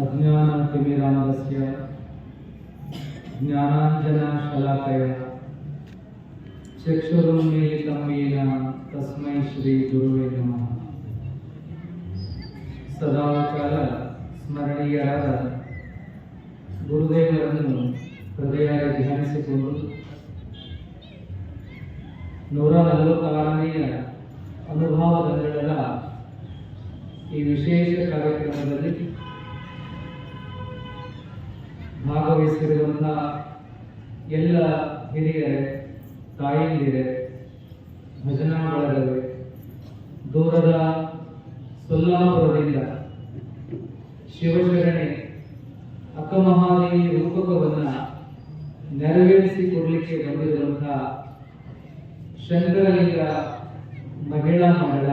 अज्ञानतिमिरान्धस्य ज्ञानाञ्जनशलाकय चक्षुरुन्मीलितं येन तस्मै श्रीगुरुवे नमः ಸದಾಕಾಲ ಸ್ಮರಣೀಯರಾದ ಗುರುದೇವರನ್ನು ಹೃದಯ ಧ್ಯಾನಿಸಿಕೊಂಡು ನೂರ ನಲವತ್ತಾರನೆಯ ಅನುಭವದಗಳ ಈ ವಿಶೇಷ ಕಾರ್ಯಕ್ರಮದಲ್ಲಿ ಭಾಗವಹಿಸಿರುವಂತಹ ಎಲ್ಲ ಹಿರಿಯರೇ, ತಾಯಂದಿರೇ ಭಜನಾ ಬಳಗವೇ ದೂರದ ಸೊಲ್ಲಾಪುರದಿಂದ ಶಿವಶರಣೆ ಅಕ್ಕಮಹಾದೇವಿ ರೂಪಕವನ್ನ ನೆರವೇರಿಸಿಕೊಡ್ಲಿಕ್ಕೆ ಬಂದಿರುವಂತಹ ಶಂಕರಲಿಂಗ ಮಹಿಳಾ ಮಂಡಳ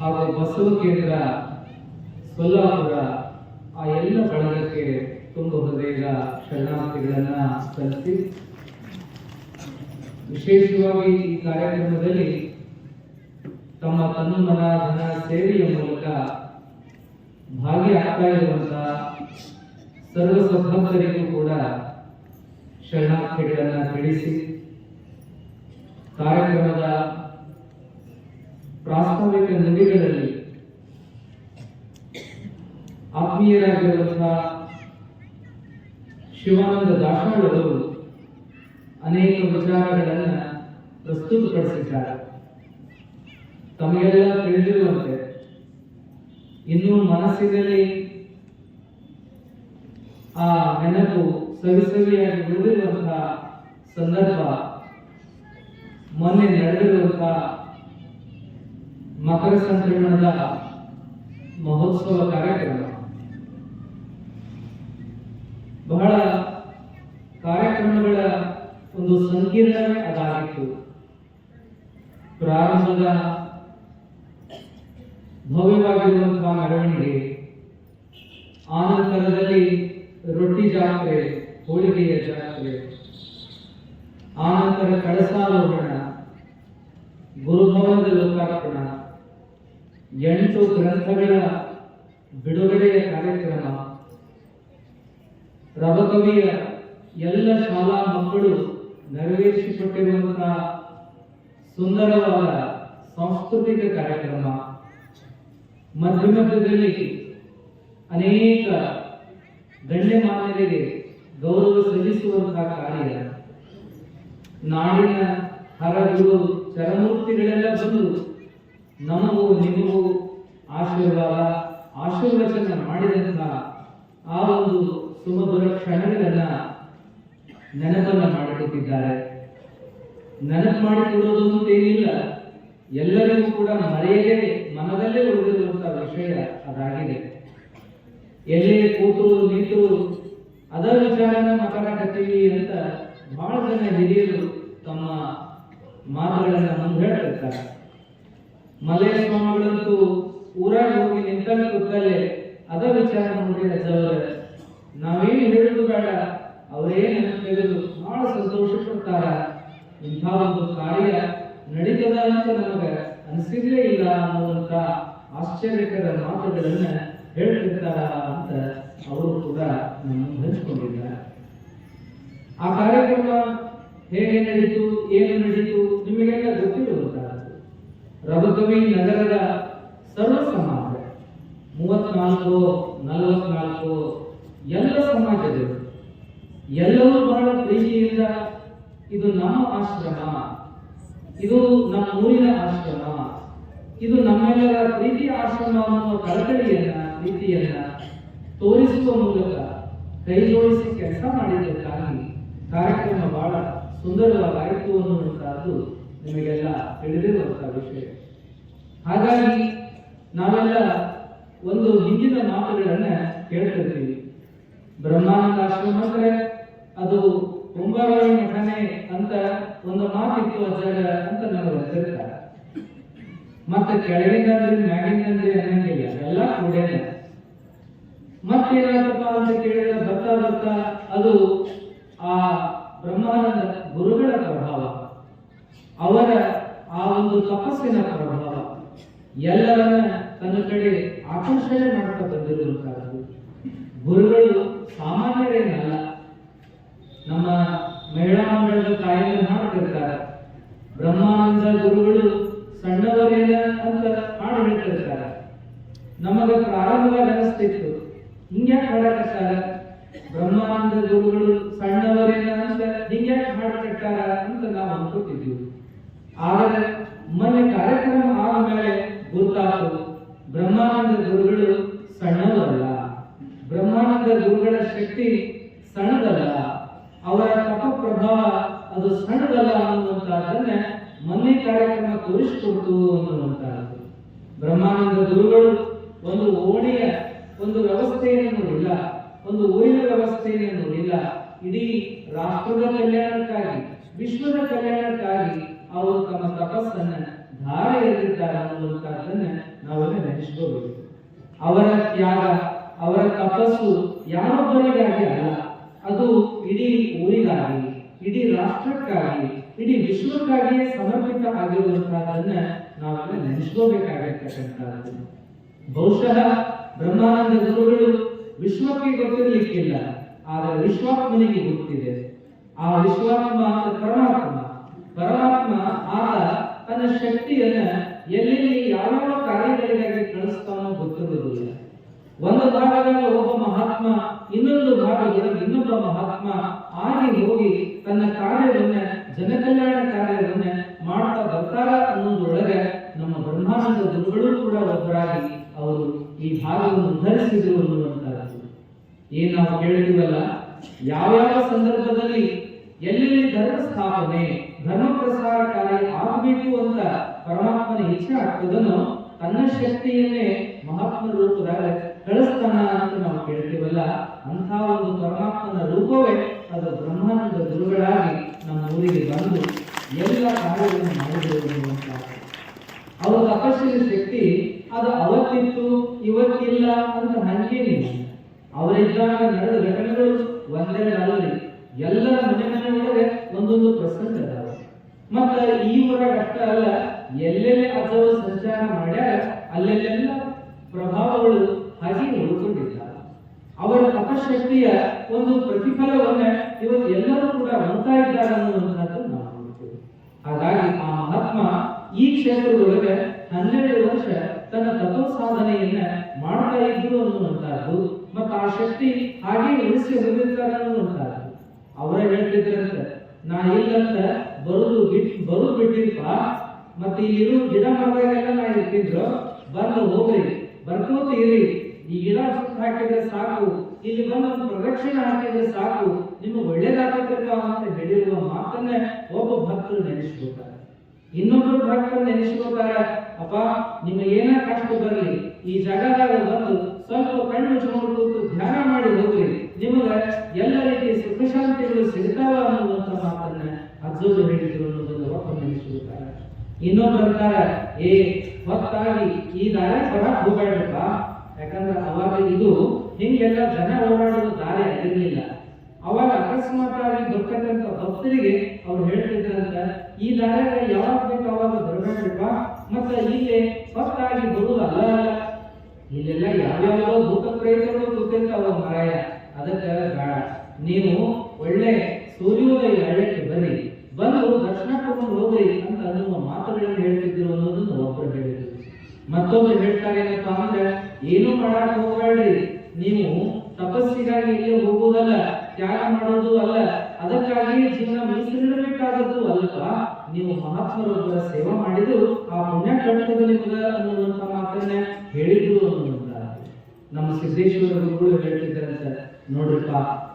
ಹಾಗೂ ಬಸವ ಕೇಂದ್ರ ಸೊಲ್ಲಾಪುರ, ಆ ಎಲ್ಲ ಬಳಗಕ್ಕೆ ತುಂಬ ಹೃದಯದ ಶರಣಾರ್ಥಿಗಳನ್ನ ಸಲ್ಲಿಸಿ ವಿಶೇಷವಾಗಿ ಈ ಕಾರ್ಯಕ್ರಮದಲ್ಲಿ ತಮ್ಮ ತನ್ನ ಮನ ಧನ ಸೇವೆಯ ಮೂಲಕ ಭಾಗಿಯಾಗ್ತಾ ಇರುವಂತಹ ಸರ್ವ ಸದ್ಭಕ್ತರಿಗೂ ಕೂಡ ಶರಣಾರ್ಥಿಗಳನ್ನ ತಿಳಿಸಿ ಕಾರ್ಯಕ್ರಮದ ಪ್ರಾಸ್ತಾವಿಕ ನುಡಿಗಳಲ್ಲಿ ಆತ್ಮೀಯರಾಗಿರುವಂತಹ ಶಿವಾನಂದ ದಾಸೋಳರು ಅನೇಕ ವಿಚಾರಗಳನ್ನು ಪ್ರಸ್ತುತಪಡಿಸಿದ್ದಾರೆ. ತಮಗೆಲ್ಲ ತಿಳಿದಿರುವಂತೆ, ಇನ್ನು ಮನಸ್ಸಿನಲ್ಲಿ ಆ ನೆನಪು ಸವಿಸವಿಯಾಗಿ ಉಳಿದಿರುವಂತಹ ಸಂದರ್ಭ, ಮೊನ್ನೆ ನಡೆದಿರುವಂತಹ ಮಕರ ಸಂಕ್ರಮಣದ ಮಹೋತ್ಸವ ಕಾರ್ಯಕ್ರಮ. ಬಹಳ ಕಾರ್ಯಕ್ರಮಗಳ ಒಂದು ಸಂಕೀರ್ಣವೇ ಅದಾಗಿತ್ತು. ಪ್ರಾರಂಭದ ಭವ್ಯವಾಗಿರುವಂತಹ ಮೆರವಣಿಗೆ ಆನಂತರದಲ್ಲಿ ರೊಟ್ಟಿ ಜಾತ್ರೆ, ಹೋಳಿಗೆಯ ಜಾತ್ರೆ ಆನಂತರ ಕಳಸಾರೋಹಣ ಗುರುಭವನದ ಲೋಕಾರ್ಪಣ, ಎಂಟು ಗ್ರಂಥಗಳ ಬಿಡುಗಡೆಯ ಕಾರ್ಯಕ್ರಮ ರಬಕವಿಯ ಎಲ್ಲ ಶಾಲಾ ಮಕ್ಕಳು ನೆರವೇರಿಸಿಕೊಟ್ಟಿರುವಂತಹ ಸುಂದರವಾದ ಸಾಂಸ್ಕೃತಿಕ ಕಾರ್ಯಕ್ರಮ ಮಧ್ಯ ಮಧ್ಯದಲ್ಲಿ ಅನೇಕ ಗಣ್ಯಮಾನ್ಯರಿಗೆ ಗೌರವ ಸಲ್ಲಿಸುವಂತಹ ಕಾರ್ಯ. ನಾಡಿನ ಹರಗುರು ಚರಮೂರ್ತಿಗಳೆಲ್ಲ ಬಂದು ನಮಗೂ ನಿಮಗೂ ಆಶೀರ್ವಾದ, ಆಶೀರ್ವಚನ ಮಾಡಿದಂತಹ ಆ ಒಂದು ಸುಮಧುರ ಕ್ಷಣಗಳನ್ನ ನೆನಪನ್ನ ಮಾಡಿಕೊಟ್ಟಿದ್ದಾರೆ. ನೆನಪು ಅಂತ ಏನಿಲ್ಲ. ಎಲ್ಲರಿಗೂ ಕೂಡ ಮರೆಯದೇ ಮನದಲ್ಲೇ ಉಳಿದಿರುವಂತಹ ವಿಷಯ ಅದಾಗಿದೆ. ಎಲ್ಲೇ ಕೂತು ನಿಂತು ಅದರ ವಿಚಾರನ ಮಾತನಾಡ್ತೀವಿ ಅಂತ ಬಹಳ ಜನ ಹಿರಿಯರು ತಮ್ಮ ಮಾತುಗಳನ್ನ ಮುಂದೆ ಹೇಳ್ತಿರ್ತಾರೆ ಮಲೆಯ ಸ್ವಾಮಿಗಳಂತೂ ಊರಾಗ ಹೋಗಿ ನಿಂತಲ್ಲಿ ಕೂತಲ್ಲೇ ಅದರ ವಿಚಾರ ನೋಡಿ ಅಜ್ಜವ್ರ ನಾವೇನು ಹೇಳುದು ಬೇಡ. ಅವರೇ ನೆನಪು ತೆಗೆದು ಬಹಳ ಸಂತೋಷ ಪಡ್ತಾರ ಇಂಥ ಒಂದು ಕಾರ್ಯ ನಡೀತದ ಅಂತ ನಮಗೆ ಅನಿಸಿದ್ರೇ ಇಲ್ಲ ಅನ್ನುವಂತ ಆಶ್ಚರ್ಯಕರ ಮಾತುಗಳನ್ನ ಹೇಳ್ತಿರ್ತಾರ ಅಂತ ಅವರು ಕೂಡ ನಮ್ಮನ್ನು ಹಂಚಿಕೊಂಡಿದ್ದಾರೆ ಆ ಕಾರ್ಯಕ್ರಮ ಹೇಗೆ ನಡೀತು, ಏನು ನಡೀತು, ನಿಮಗೆಲ್ಲ ಗೊತ್ತಿರುವಂತ ರಘುಕವಿ ನಗರದ ಸರ್ವ ಸಮಾಜ ಮೂವತ್ನಾಲ್ಕು ನಲವತ್ನಾಲ್ಕು ಎಲ್ಲ ಸಮಾಜದವರು ಎಲ್ಲರೂ ಬಹಳ ಪ್ರೀತಿಯಿಂದ ಇದು ನಮ್ಮ ಆಶ್ರಮ, ಇದು ನಮ್ಮ ಊರಿನ ಆಶ್ರಮ, ಇದು ನಮ್ಮೆಲ್ಲರ ಪ್ರೀತಿಯ ಆಶ್ರಮ ಅನ್ನುವ ಕಳಕಳಿಯನ್ನ ಪ್ರೀತಿಯನ್ನ ತೋರಿಸುವ ಮೂಲಕ, ಕೈ ಜೋಡಿಸಿ ಕೆಲಸ ಮಾಡಿದ್ದಕ್ಕಾಗಿ ಕಾರ್ಯಕ್ರಮ ಬಹಳ ಸುಂದರವಾಗಾಯಿತು ಅನ್ನುವಂತಹದ್ದು ನಿಮಗೆಲ್ಲ ತಿಳಿದಿರುವಂತಹ ವಿಷಯ. ಹಾಗಾಗಿ ನಾವೆಲ್ಲ ಒಂದು ಹಿಂದಿನ ಮಾತುಗಳನ್ನ ಕೇಳ್ತಿರ್ತೀವಿ ಬ್ರಹ್ಮಾನಂದ ಆಶ್ರಮ ಅಂದ್ರೆ ಅದು ಕುಂಭಾವಳಿ ಮಠನೆ ಅಂತ ಒಂದು ಮಾತಿತ್ತು ಅದರ ಅಂತ ನಾವು ಗೊತ್ತಿರ್ತಾರೆ ಮತ್ತೆ ಮ್ಯಾಟಿಂಗ್ ಅಂದ್ರೆ ಅನ್ನಂಗಿಲ್ಲ ಎಲ್ಲ ಕೂಡನೆ. ಮತ್ತೇನಾದಪ್ಪ ಅಂತ ಕೇಳಿದ್ರೆ ಬರ್ತಾ ಬರ್ತಾ ಅದು ಆ ಬ್ರಹ್ಮಾನಂದ ಗುರುಗಳ ಪ್ರಭಾವ. ಅವರ ಆ ಒಂದು ತಪಸ್ಸಿನ ಪ್ರಭಾವ. ಎಲ್ಲರನ್ನ ತನ್ನ ಕಡೆ ಆಕರ್ಷಣೆ ಮಾಡ್ತಾ ಬಂದಿರುವಂತಹದ್ದು. ಗುರುಗಳು ಸಾಮಾನ್ಯರೇನಲ್ಲ, ನಮ್ಮ ಮಹಿಳಾ ಮಂಡಳದ ತಾಯಿಯನ್ನು ಹಾಡ್ತಿರ್ತಾರೆ ಬ್ರಹ್ಮಾನಂದ ಗುರುಗಳು ಸಣ್ಣವರೇನ ಅಂತ ಹಾಡು ಹೇಳ್ತಿರ್ತಾರೆ ನಮಗ ಪ್ರಾರಂಭವಾಗಿ ಅನಿಸ್ತಿತ್ತು ಹಿಂಗ್ಯಾಕೆ ಹಾಡಕತ್ತಾರ ಬ್ರಹ್ಮಾನಂದ ಗುರುಗಳು ಸಣ್ಣವರೇನ ಅಂತ ಹಿಂಗ್ಯಾಕೆ ಮಾಡಿಬಿಟ್ಟಾರ ಅಂತ ನಾವು ಅನ್ಕೋತಿದ್ವಿ. ಆದರೆ ಮೊನ್ನೆ ಕಾರ್ಯಕ್ರಮ ಆದ್ಮೇಲೆ ಗೊತ್ತಾಯ್ತು ಬ್ರಹ್ಮಾನಂದ ಗುರುಗಳು ಸಣ್ಣವರಲ್ಲ. ಶಕ್ತಿ ಸಣ್ಣದಲ್ಲ. ಅವರ ತಪ ಪ್ರಭಾವ ಅದು ಸಣ್ಣದಲ್ಲ ಅನ್ನುವಂತಹದನ್ನ ಮೊನ್ನೆ ಕಾರ್ಯಕ್ರಮ ತೋರಿಸಿಕೊಡ್ತು ಅನ್ನುವಂತಹದ್ದು ಬ್ರಹ್ಮಾನಂದ ಗುರುಗಳು ಒಂದು ಓಣಿಯ ಒಂದು ವ್ಯವಸ್ಥೆಯನ್ನು ನೋಡಿಲ್ಲ, ಒಂದು ಊರಿನ ವ್ಯವಸ್ಥೆಯನ್ನು ನೋಡಿಲ್ಲ. ಇಡೀ ರಾಷ್ಟ್ರದ ಕಲ್ಯಾಣಕ್ಕಾಗಿ, ವಿಶ್ವದ ಕಲ್ಯಾಣಕ್ಕಾಗಿ ಅವರು ತಮ್ಮ ತಪಸ್ಸನ್ನ ಧಾರೆ ಎರೆದಿದ್ದಾರೆ ಅನ್ನುವಂತಹದನ್ನ ನಾವೆಲ್ಲ ನೆನೆಸ್ಕೋಬೇಕು ಅವರ ತ್ಯಾಗ ಅವರ ತಪಸ್ಸು ಯಾರೊಬ್ಬರಿಗಾಗಿ ಅಲ್ಲ, ಅದು ಇಡೀ ಊರಿಗಾಗಿ, ಇಡೀ ರಾಷ್ಟ್ರಕ್ಕಾಗಿ, ಇಡೀ ವಿಶ್ವಕ್ಕಾಗಿಯೇ ಸಮರ್ಪಿತ ಆಗಿರುವಂತಹದನ್ನ ನಾವೆಲ್ಲ ನೆನೆಸ್ಕೋಬೇಕಾಗಿರ್ತಕ್ಕಂಥದ್ದು ಬಹುಶಃ ಬ್ರಹ್ಮಾನಂದ ಗುರುಗಳು ವಿಶ್ವಕ್ಕೆ ಗೊತ್ತಿರಲಿಕ್ಕಿಲ್ಲ, ಆದರೆ ವಿಶ್ವಾತ್ಮನಿಗೆ ಗೊತ್ತಿದೆ. ಆ ವಿಶ್ವಾತ್ಮ ಪರಮಾತ್ಮ ಪರಮಾತ್ಮ ಆತ ತನ್ನ ಶಕ್ತಿಯನ್ನ ಎಲ್ಲೆಲ್ಲಿ ಯಾವ್ಯಾವ ಕಾರ್ಯಗಳಿಗಾಗಿ ಕಳಿಸ್ತಾನೋ ಗೊತ್ತಿರುವುದಿಲ್ಲ. ಒಂದು ಭಾಗದಲ್ಲಿ ಒಬ್ಬ ಮಹಾತ್ಮ, ಇನ್ನೊಂದು ಭಾಗದಲ್ಲಿ ಇನ್ನೊಬ್ಬ ಮಹಾತ್ಮ, ಆಗಿ ಹೋಗಿ ತನ್ನ ಕಾರ್ಯವನ್ನ ಜನಕಲ್ಯಾಣ ಕಾರ್ಯವನ್ನ ಮಾಡ್ತಾ ಬರ್ತಾರ ಅನ್ನೋದ್ರೊಳಗೆ ನಮ್ಮ ಬ್ರಹ್ಮಾನಂದ ಗುರುಗಳು ಕೂಡ ಒಬ್ಬರಾಗಿ ಅವರು ಈ ಭಾಗವನ್ನು ಧರಿಸಿದ್ರು ಅನ್ನುವಂಥದ್ದು ಏನ್ ನಾವು ಕೇಳಿದೀವಲ್ಲ ಯಾವ್ಯಾವ ಸಂದರ್ಭದಲ್ಲಿ ಎಲ್ಲೆಲ್ಲಿ ಧರ್ಮ ಸ್ಥಾಪನೆ, ಧರ್ಮ ಪ್ರಸಾರ ಕಾರ್ಯ ಆಗಬೇಕು ಅಂತ ಪರಮಾತ್ಮನ ಇಚ್ಛೆ ಆಗ್ತದನ್ನು ತನ್ನ ಶಕ್ತಿಯನ್ನೇ ಮಹಾತ್ಮನ ರೂಪದಾಗ ಕಳಿಸ್ತಾನ ಅಂತ ನಾವು ಕೇಳ್ತೀವಲ್ಲ ಅಂತ ಒಂದು ಪರಮಾತ್ಮನ ರೂಪವೇ ಅದು ಬ್ರಹ್ಮಾನಂದ ಗುರುಗಳಾಗಿ ನಮ್ಮ ಊರಿಗೆ ಬಂದು ಎಲ್ಲ ಕಾರ್ಯಗಳನ್ನು ಮಾಡಿದರು ಅವರ ತಪಸ್ಸಿನ ಶಕ್ತಿ ಅದು ಅವತ್ತಿತ್ತು, ಇವತ್ತಿಲ್ಲ ಅಂತ ಹಂಗೇನಿಲ್ಲ ಅವರಿದ್ದಾಗ ನಡೆದ ಘಟನೆಗಳು ಒಂದೆರಡಲ್ಲಿ ಎಲ್ಲರ ಮನೆ ಮನೆ ಒಳಗೆ ಒಂದೊಂದು ಪ್ರಸಂಗ ಅದಾವ ಮತ್ತ ಈ ಊರ ಅಷ್ಟ ಅಲ್ಲ, ಎಲ್ಲೆಲ್ಲಿ ಅಥವಾ ಸಂಚಾರ ಮಾಡ್ಯಾರ ಅಲ್ಲೆಲ್ಲೆಲ್ಲ ಪ್ರಭಾವಗಳು ಹಾಗೆ ಉಳ್ಕೊಂಡಿದ್ದಾವೆ ಅವರ ತಪಶಕ್ತಿಯ ಒಂದು ಪ್ರತಿಫಲವನ್ನ ಇವತ್ತು ಎಲ್ಲರೂ ಕೂಡ ಹೊಂದ್ತಾ ಇದ್ದಾರೆ ಅನ್ನುವಂಥದ್ದು ನಾವು ನೋಡ್ತೇವೆ. ಹಾಗಾಗಿ ಆ ಮಹಾತ್ಮ ಈ ಕ್ಷೇತ್ರದೊಳಗೆ ಹನ್ನೆರಡು ವರ್ಷ ತನ್ನ ತಪೋ ಸಾಧನೆಯನ್ನ ಮಾಡ್ತಾ ಇದ್ರು ಅನ್ನುವಂಥದ್ದು, ಮತ್ತು ಆ ಶಕ್ತಿ ಹಾಗೆ ಉಳಿಸಿ ಹೋಗಿರ್ತಾರೆ ಅನ್ನುವಂಥದ್ದು. ಅವರೇ ಹೇಳ್ತಿದ್ರಂತೆ, ನಾ ಇಲ್ಲಂತ ಬರುದು ಬಿಟ್, ಬರುದು ಬಿಟ್ಟಿಲ್ಪ ಮತ್ತೆ ಇಲ್ಲಿರೋ ಗಿಡ ಮರದಾಗೆಲ್ಲ ನಾ ಇರ್ತಿದ್ರು, ಬಂದು ಹೋಗ್ರಿ ಬರ್ಕೋತ ಇರಿ ಈ ಗಿಡ ಸುತ್ತ ಹಾಕಿದ್ರೆ ಸಾಕು ಇಲ್ಲಿ ಬಂದು ಒಂದು ಪ್ರದಕ್ಷಿಣೆ ಹಾಕಿದ್ರೆ ಸಾಕು. ನಿಮ್ಗೆ ಒಳ್ಳೇದಾಗತ್ತಪ್ಪ ಅಂತ ಹೇಳಿರುವ ಮಾತನ್ನ ಒಬ್ಬ ಭಕ್ತರು ನೆನೆಸ್ಕೊತಾರೆ ಇನ್ನೊಬ್ಬರು ಭಕ್ತರು ನೆನೆಸ್ಕೊತಾರೆ ಅಪ್ಪ, ನಿಮಗೆ ಏನ ಕಷ್ಟ ಬರಲಿ, ಈ ಜಾಗದಾಗ ಬಂದು ಸ್ವಲ್ಪ ಕಣ್ಣು ಮುಚ್ಕೊಂಡು ಧ್ಯಾನ ಮಾಡಿ ಹೋಗ್ರಿ. ನಿಮಗೆ ಎಲ್ಲ ರೀತಿಯ ಸುಖ ಶಾಂತಿಗಳು ಸಿಗ್ತಾವ ಅನ್ನುವಂತ ಮಾತನ್ನ ಅಜ್ಜೋರು ಹೇಳಿದ್ರು ಅನ್ನೋದನ್ನ ಒಬ್ಬ ನೆನೆಸ್ಕೊತಾರೆ ಇನ್ನೊಬ್ರು ಅಂತಾರೆ ಏ, ಹೊತ್ತಾಗಿ ಈ ದಾರ ಬರಕ್ ಹೋಗ್ಬೇಡಪ್ಪ ಯಾಕಂದ್ರೆ ಅವಾಗ ಇದು ಹಿಂಗೆಲ್ಲ ಜನ ಓಡಾಡೋದು ದಾರಿ ಇರಲಿಲ್ಲ. ಅವಾಗ ಅಕಸ್ಮಾತ್ ಆಗಿ ಬರ್ತಕ್ಕಂಥ ಭಕ್ತರಿಗೆ ಅವ್ರು ಹೇಳ್ತಿದ್ರಂತ ಈ ದಾರ್ಯಾಗ ಯಾವಾಗ ಬೇಕು ಅವಾಗ ಬರಬೇಡ್ರಪ್ಪ ಮತ್ತ ಇಲ್ಲಿ ಭಕ್ತಾಗಿ ಬರುವುದು ಅಲ್ಲ. ಅಲ್ಲ ಇಲ್ಲೆಲ್ಲ ಯಾವ್ಯಾವ ಭೂತ ಪ್ರೇತಗಳು ಗೊತ್ತಿರ್ತಾವ ಮಾರಾಯ. ಅದಕ್ಕೆ ಬೇಡ. ನೀನು ಒಳ್ಳೆ ಸೂರ್ಯೋದಯ ವೇಳೆಗೆ ಬರ್ರಿ ಬಂದು ದರ್ಶನ ತಗೊಂಡು ಹೋಗ್ರಿ ಅಂತ ಅನ್ನುವ ಮಾತುಗಳನ್ನು ಹೇಳ್ತಿದ್ರು ಅನ್ನೋದನ್ನು ಒಬ್ಬರು ಹೇಳಿದ್ರು. ಮತ್ತೊಬ್ರು ಹೇಳ್ತಾರೆ ಏನಪ್ಪಾ ಅಂದ್ರೆ, ಏನು ಮಾಡಾಕ ಹೋಗ್ಬೇಡ್ರಿ. ನೀವು ತಪಸ್ಸಿಗಾಗಿ ಇಲ್ಲಿ ಹೋಗುವುದಲ್ಲ, ತ್ಯಾಗ ಮಾಡೋದು ಅಲ್ಲ, ಅದಕ್ಕಾಗಿ ಜೀವನ ಮೀಸಲಿಡಬೇಕಾದದ್ದು ಅಲ್ಲಪ್ಪ. ನೀವು ಮಹಾತ್ಮರೊಬ್ಬರ ಸೇವೆ ಮಾಡಿದ್ರು ಆ ಪುಣ್ಯ ಕಟ್ಟದ ನಿಮಗ ಅನ್ನುವಂತ ಮಾತನ್ನ ಹೇಳಿದ್ರು ಅನ್ನುವಂತ ನಮ್ಮ ಸಿದ್ದೇಶ್ವರ ಗುರುಗಳು ಹೇಳ್ತಿದ್ದಾರಂತ, ನೋಡ್ರಪ್ಪ,